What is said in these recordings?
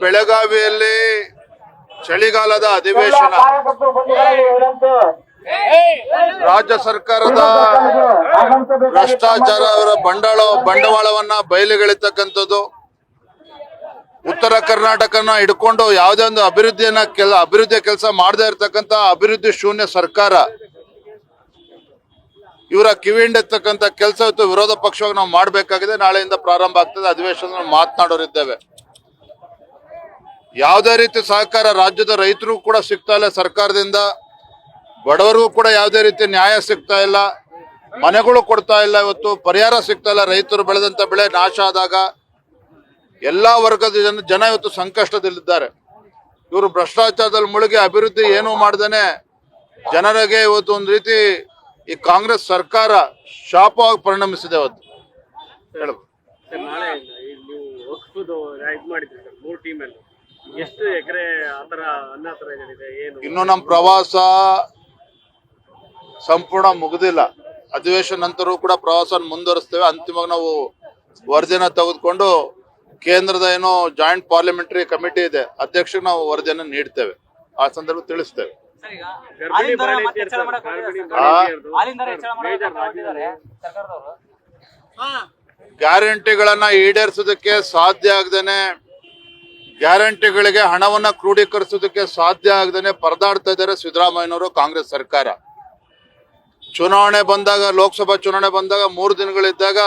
ಬೆಳಗಾವಿಯಲ್ಲಿ ಚಳಿಗಾಲದ ಅಧಿವೇಶನ. ರಾಜ್ಯ ಸರ್ಕಾರದ ಭ್ರಷ್ಟಾಚಾರ ಅವರ ಬಂಡಾಳ ಬಂಡವಾಳವನ್ನ ಬಯಲಿಗೆಳಿತಕ್ಕಂಥದ್ದು. ಉತ್ತರ ಕರ್ನಾಟಕನ ಹಿಡ್ಕೊಂಡು ಯಾವುದೇ ಒಂದು ಅಭಿವೃದ್ಧಿಯನ್ನ ಕೆಲ ಅಭಿವೃದ್ಧಿಯ ಕೆಲಸ ಮಾಡದೇ ಇರತಕ್ಕಂತ ಅಭಿವೃದ್ಧಿ ಶೂನ್ಯ ಸರ್ಕಾರ. ಇವರ ಕಿವಿಂಡೆತ್ತಕ್ಕಂಥ ಕೆಲಸ ವಿರೋಧ ಪಕ್ಷವಾಗಿ ನಾವು ಮಾಡಬೇಕಾಗಿದೆ. ನಾಳೆಯಿಂದ ಪ್ರಾರಂಭ ಆಗ್ತದೆ. ಅಧಿವೇಶನ ಮಾತನಾಡೋರಿದ್ದೇವೆ. ಯಾವುದೇ ರೀತಿ ಸಹಕಾರ ರಾಜ್ಯದ ರೈತರು ಕೂಡ ಸಿಗ್ತಾ ಇಲ್ಲ ಸರ್ಕಾರದಿಂದ. ಬಡವರಿಗೂ ಕೂಡ ಯಾವುದೇ ರೀತಿ ನ್ಯಾಯ ಸಿಗ್ತಾ ಇಲ್ಲ. ಮನೆಗಳು ಕೊಡ್ತಾ ಇಲ್ಲ ಇವತ್ತು, ಪರಿಹಾರ ಸಿಗ್ತಾ ಇಲ್ಲ. ರೈತರು ಬೆಳೆದಂತ ಬೆಳೆ ನಾಶ ಆದಾಗ ಎಲ್ಲಾ ವರ್ಗದ ಜನ ಜನ ಇವತ್ತು ಸಂಕಷ್ಟದಲ್ಲಿದ್ದಾರೆ. ಇವರು ಭ್ರಷ್ಟಾಚಾರದಲ್ಲಿ ಮುಳುಗಿ ಅಭಿವೃದ್ಧಿ ಏನೂ ಮಾಡ್ದೇನೆ ಜನರಿಗೆ ಇವತ್ತು ಒಂದು ರೀತಿ ಈ ಕಾಂಗ್ರೆಸ್ ಸರ್ಕಾರ ಶಾಪವಾಗಿ ಪರಿಣಮಿಸಿದೆ ಅವತ್ತು ಹೇಳು. ಎಷ್ಟು ಎಕರೆ ಆತರ ಅನ್ನ ತರ ಇದೆ ಏನು? ಇನ್ನು ನಮ್ಮ ಪ್ರವಾಸ ಸಂಪೂರ್ಣ ಮುಗಿದಿಲ್ಲ. ಅಧಿವೇಶನ ನಂತರವೂ ಕೂಡ ಪ್ರವಾಸ ಮುಂದುವರಿಸ್ತೇವೆ. ಅಂತಿಮವಾಗಿ ನಾವು ವರದಿನ ತೆಗೆದುಕೊಂಡು ಕೇಂದ್ರದ ಏನು ಜಾಯಿಂಟ್ ಪಾರ್ಲಿಮೆಂಟರಿ ಕಮಿಟಿ ಇದೆ ಅಧ್ಯಕ್ಷರಿಗೆ ನಾವು ವರದಿಯನ್ನು ನೀಡ್ತೇವೆ. ಆ ಸಂದರ್ಭ ತಿಳಿಸ್ತೇವೆ. ಗರ್ಭಿಣಿ ಗರ್ಭಿಣಿ ಬೇಜಾರ್ ಗ್ಯಾರಂಟಿಗಳನ್ನ ಈಡೇರಿಸೋದಕ್ಕೆ ಸಾಧ್ಯ ಆಗದೇನೆ ಗ್ಯಾರಂಟಿಗಳಿಗೆ ಹಣವನ್ನ ಕ್ರೋಢೀಕರಿಸೋದಕ್ಕೆ ಸಾಧ್ಯ ಆಗದೇನೆ ಪರದಾಡ್ತಾ ಇದ್ದಾರೆ ಸಿದ್ದರಾಮಯ್ಯನವರು ಕಾಂಗ್ರೆಸ್ ಸರ್ಕಾರ. ಚುನಾವಣೆ ಬಂದಾಗ, ಲೋಕಸಭಾ ಚುನಾವಣೆ ಬಂದಾಗ ಮೂರು ದಿನಗಳಿದ್ದಾಗ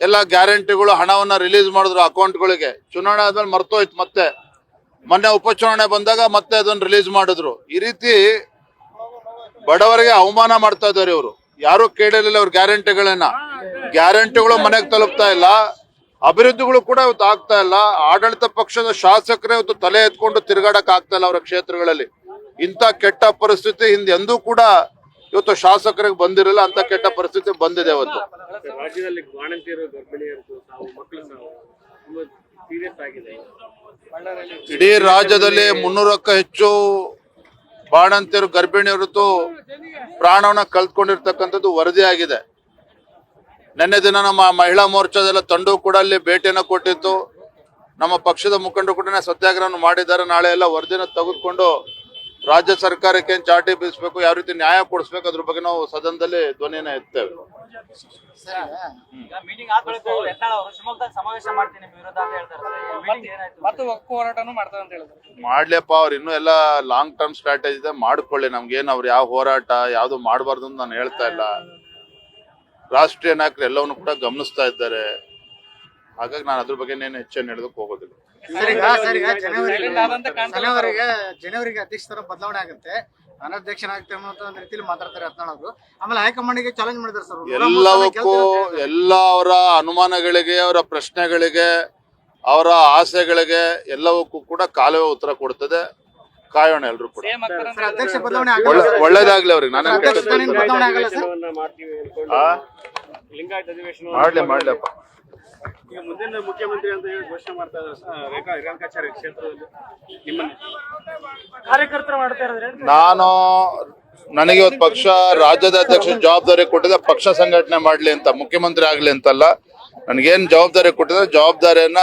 ಎಲ್ಲ ಗ್ಯಾರಂಟಿಗಳು ಹಣವನ್ನ ರಿಲೀಸ್ ಮಾಡಿದ್ರು ಅಕೌಂಟ್ಗಳಿಗೆ. ಚುನಾವಣೆ ಆದ್ಮೇಲೆ ಮರ್ತೋಯ್ತು ಮತ್ತೆ. ಮೊನ್ನೆ ಉಪಚುನಾವಣೆ ಬಂದಾಗ ಮತ್ತೆ ಅದನ್ನ ರಿಲೀಸ್ ಮಾಡಿದ್ರು. ಈ ರೀತಿ ಬಡವರಿಗೆ ಅವಮಾನ ಮಾಡ್ತಾ ಇದ್ದಾರೆ ಇವರು. ಯಾರು ಕೇಳಿರಲಿಲ್ಲ ಅವ್ರ ಗ್ಯಾರಂಟಿಗಳನ್ನ. ಗ್ಯಾರಂಟಿಗಳು ಮನೆಗೆ ತಲುಪ್ತಾ ಇಲ್ಲ. ಅಭಿವೃದ್ಧಿಗಳು ಕೂಡ ಇವತ್ತು ಆಗ್ತಾ ಇಲ್ಲ. ಆಡಳಿತ ಪಕ್ಷದ ಶಾಸಕರೇ ಇವತ್ತು ತಲೆ ಎತ್ಕೊಂಡು ತಿರುಗಾಡಕ್ ಆಗ್ತಾ ಇಲ್ಲ ಅವರ ಕ್ಷೇತ್ರಗಳಲ್ಲಿ. ಇಂಥ ಕೆಟ್ಟ ಪರಿಸ್ಥಿತಿ ಹಿಂದೆ ಎಂದೂ ಕೂಡ ಇವತ್ತು ಶಾಸಕರಿಗೆ ಬಂದಿರಲಿಲ್ಲ ಅಂತ ಕೆಟ್ಟ ಪರಿಸ್ಥಿತಿ ಬಂದಿದೆ ಇವತ್ತು ರಾಜ್ಯದಲ್ಲಿ ಆಗಿದೆ. ಇಡೀ ರಾಜ್ಯದಲ್ಲಿ ಮುನ್ನೂರಕ್ಕೂ ಹೆಚ್ಚು ಬಾಣಂತಿಯರು ಗರ್ಭಿಣಿಯರು ಪ್ರಾಣವನ್ನ ಕಳ್ಕೊಂಡಿರ್ತಕ್ಕಂಥದ್ದು ವರದಿಯಾಗಿದೆ. ನಿನ್ನೆ ದಿನ ನಮ್ಮ ಮಹಿಳಾ ಮೋರ್ಚಾದೆಲ್ಲ ತಂಡವು ಕೂಡ ಅಲ್ಲಿ ಭೇಟಿಯನ್ನು ಕೊಟ್ಟಿತ್ತು. ನಮ್ಮ ಪಕ್ಷದ ಮುಖಂಡರು ಕೂಡ ಸತ್ಯಾಗ್ರಹವನ್ನು ಮಾಡಿದ್ದಾರೆ. ನಾಳೆ ಎಲ್ಲ ವರದಿನ ತೆಗೆದುಕೊಂಡು ರಾಜ್ಯ ಸರ್ಕಾರಕ್ಕೆ ಏನ್ ಚಾಟಿ ಬೀಸಬೇಕು ಯಾವ ರೀತಿ ನ್ಯಾಯ ಕೊಡಿಸ್ಬೇಕು ಅದ್ರ ಬಗ್ಗೆ ನಾವು ಸದನದಲ್ಲಿ ಧ್ವನಿಯನ್ನ ಎತ್ತೇವೆ. ಈಗ ಮೀಟಿಂಗ್ ಆದ ಬಳಿಕ ಯತ್ನಾಳ್ ಸಮಾವೇಶ ಮಾಡ್ತೀನಿ ನಿಮ್ಮ ಅಂತ ಹೇಳ್ತಾರೆ ಸರ್. ಮೀಟಿಂಗ್ ಏನಾಯ್ತು? ಮತ್ತು ಒಕ್ಕು ಮಾಡ್ತಾರೆ ಅಂತ ಹೇಳಿದ್ರು. ಮಾಡ್ಲಿಯಪ್ಪ ಅವ್ರು ಇನ್ನೂ ಎಲ್ಲ ಲಾಂಗ್ ಟರ್ಮ್ ಸ್ಟ್ರಾಟಜಿ ಇದೆ. ಮಾಡ್ಕೊಳ್ಳಿ ನಮ್ಗೇನು ಅವ್ರು ಯಾವ ಹೋರಾಟ ಯಾವ್ದು ಮಾಡಬಾರ್ದು ಅಂತ ನಾನು ಹೇಳ್ತಾ ಇಲ್ಲ. ರಾಷ್ಟ್ರೀಯ ನಾಯಕರು ಎಲ್ಲವನ್ನು ಕೂಡ ಗಮನಿಸ್ತಾ ಇದ್ದಾರೆ. ಹಾಗಾಗಿ ನಾನು ಅದ್ರ ಬಗ್ಗೆ ನೇನು ಹೆಚ್ಚೇನು ಹೇಳೋದಕ್ಕೆ ಹೋಗೋದಿಲ್ಲ. ಜನವರಿಗೆ ಜನವರಿಗೆ ಅಧ್ಯಕ್ಷ ತರ ಬದಲಾವಣೆ ಆಗುತ್ತೆ. ಅನ್ನೋ ಒಂದು ರೀತಿಯಲ್ಲಿ ಮಾತಾಡ್ತಾರೆ ಆಮೇಲೆ ಹೈಕಮಾಂಡ್ಗೆ ಚಾಲೆಂಜ್ ಮಾಡಿದ್ದಾರೆ ಸರ್. ಎಲ್ಲವಕ್ಕೂ ಎಲ್ಲ ಅವರ ಅನುಮಾನಗಳಿಗೆ ಅವರ ಪ್ರಶ್ನೆಗಳಿಗೆ ಅವರ ಆಸೆಗಳಿಗೆ ಎಲ್ಲವಕ್ಕೂ ಕೂಡ ಕಾಲವೇ ಉತ್ತರ ಕೊಡ್ತದೆ. ಕಾಯೋಣ ಎಲ್ರು ಕೂಡ. ಅಧ್ಯಕ್ಷ ಬದಲಾವಣೆ ಒಳ್ಳೇದಾಗ್ಲಿ ಅವ್ರಿಗೆ ನಾನು ಬದಲಾವಣೆ ಆಗಲ್ಲ ಸರ್? ಲಿಂಗಾಯತ್ ಅಧಿವೇಶನ ಮಾಡ್ಲಿ ಮಾಡ್ಲಪ್ಪ ಈಗ ಮುಂದಿನ ಮುಖ್ಯಮಂತ್ರಿ ಅಂತ ಹೇಳಿ ಘೋಷಣೆ ಮಾಡ್ತಾ ಇದ್ದಾರೆ ಸರ್, ರೇಖಾ ರೇಣುಕಾಚಾರ್ಯ ಕ್ಷೇತ್ರದಲ್ಲಿ. ನಿಮ್ಮನ್ನ ಕಾರ್ಯಕರ್ತರು ಮಾಡ್ತಾ ಇರೋದ್ರೆ ನಾನು ನನಗೆ ಇವತ್ತು ಪಕ್ಷ ರಾಜ್ಯದ ಅಧ್ಯಕ್ಷ ಜವಾಬ್ದಾರಿ ಕೊಟ್ಟಿದೆ ಪಕ್ಷ ಸಂಘಟನೆ ಮಾಡ್ಲಿ ಅಂತ ಮುಖ್ಯಮಂತ್ರಿ ಆಗ್ಲಿ ಅಂತಲ್ಲ ನನಗೇನ್ ಜವಾಬ್ದಾರಿ ಕೊಟ್ಟಿದೆ ಜವಾಬ್ದಾರಿಯನ್ನ